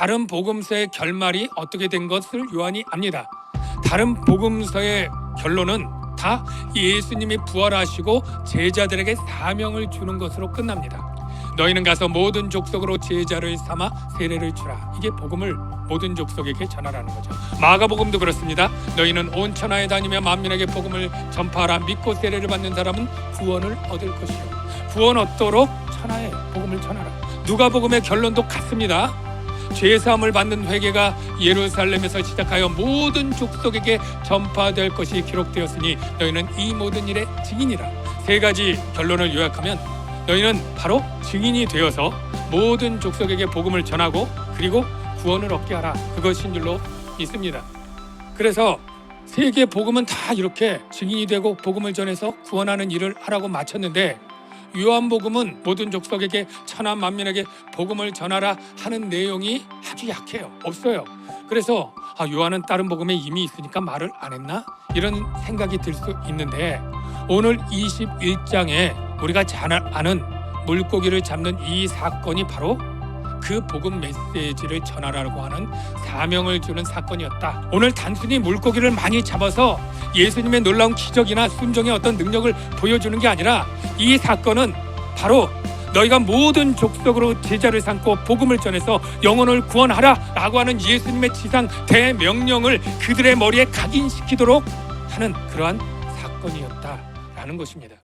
다른 복음서의 결말이 어떻게 된 것을 요한이 압니다. 다른 복음서의 결론은 다 예수님이 부활하시고 제자들에게 사명을 주는 것으로 끝납니다. 너희는 가서 모든 족속으로 제자를 삼아 세례를 주라. 이게 복음을 모든 족속에게 전하라는 거죠. 마가복음도 그렇습니다. 너희는 온 천하에 다니며 만민에게 복음을 전파하라. 믿고 세례를 받는 사람은 구원을 얻을 것이요. 구원 얻도록 천하에 복음을 전하라. 누가복음의 결론도 같습니다. 죄 사함을 받는 회개가 예루살렘에서 시작하여 모든 족속에게 전파될 것이 기록되었으니 너희는 이 모든 일의 증인이라. 세 가지 결론을 요약하면 너희는 바로 증인이 되어서 모든 족속에게 복음을 전하고 그리고 구원을 얻게 하라. 그것인 줄로 믿습니다. 그래서 세계 복음은 다 이렇게 증인이 되고 복음을 전해서 구원하는 일을 하라고 마쳤는데 요한복음은 모든 족속에게 천하 만민에게 복음을 전하라 하는 내용이 아주 약해요. 없어요. 그래서 아, 요한은 다른 복음에 이미 있으니까 말을 안 했나? 이런 생각이 들 수 있는데 오늘 21장에 우리가 잘 아는 물고기를 잡는 이 사건이 바로 그 복음 메시지를 전하라고 하는 사명을 주는 사건이었다. 오늘 단순히 물고기를 많이 잡아서 예수님의 놀라운 기적이나 순종의 어떤 능력을 보여주는 게 아니라 이 사건은 바로 너희가 모든 족속으로 제자를 삼고 복음을 전해서 영혼을 구원하라 라고 하는 예수님의 지상 대명령을 그들의 머리에 각인시키도록 하는 그러한 사건이었다라는 것입니다.